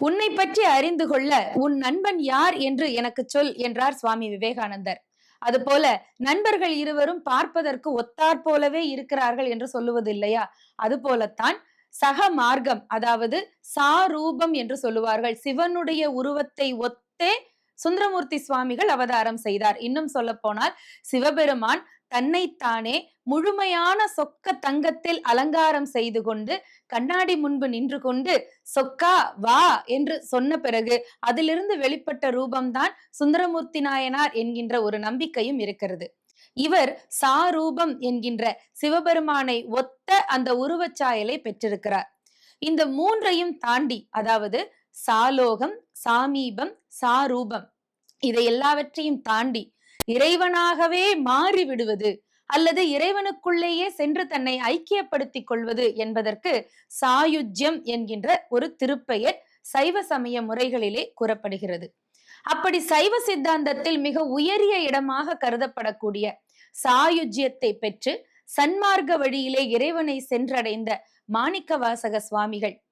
உன்னை பற்றி அறிந்து கொள்ள உன் நண்பன் யார் என்று எனக்கு சொல் என்றார் சுவாமி விவேகானந்தர். அதுபோல நண்பர்கள் இருவரும் பார்ப்பதற்கு ஒத்தாற் போலவே இருக்கிறார்கள் என்று சொல்லுவது இல்லையா அது போலத்தான் சக மார்க்கம் அதாவது சாரூபம் என்று சொல்லுவார்கள். சிவனுடைய உருவத்தை ஒத்தே சுந்தரமூர்த்தி சுவாமிகள் அவதாரம் செய்தார். இன்னும் சொல்ல போனால் சிவபெருமான் தன்னைத்தானே முழுமையான சொக்க தங்கத்தில் அலங்காரம் செய்து கொண்டு கண்ணாடி முன்பு நின்று கொண்டு சொக்கா வா என்று சொன்ன பிறகு அதிலிருந்து வெளிப்பட்ட ரூபம்தான் சுந்தரமூர்த்தி நாயனார் என்கின்ற ஒரு நம்பிக்கையும் இருக்கிறது. இவர் சாரூபம் என்கின்ற சிவபெருமானை ஒத்த அந்த உருவச்சாயலை பெற்றிருக்கிறார். இந்த மூன்றையும் தாண்டி அதாவது சாலோகம் சாமீபம் சாரூபம் இதை எல்லாவற்றையும் தாண்டி இறைவனாகவே மாறி விடுவது அல்லது இறைவனுக்குள்ளேயே சென்று தன்னை ஐக்கியப்படுத்திக் கொள்வது என்பதற்கு சாயுஜ்யம் என்கின்ற ஒரு திருப்பெயர் சைவ சமய முறைகளிலே கூறப்படுகிறது. அப்படி சைவ சித்தாந்தத்தில் மிக உயரிய இடமாக கருதப்படக்கூடிய சாயுஜ்யத்தை பெற்று சன்மார்க்க வழியிலே இறைவனை சென்றடைந்த மாணிக்க வாசக சுவாமிகள்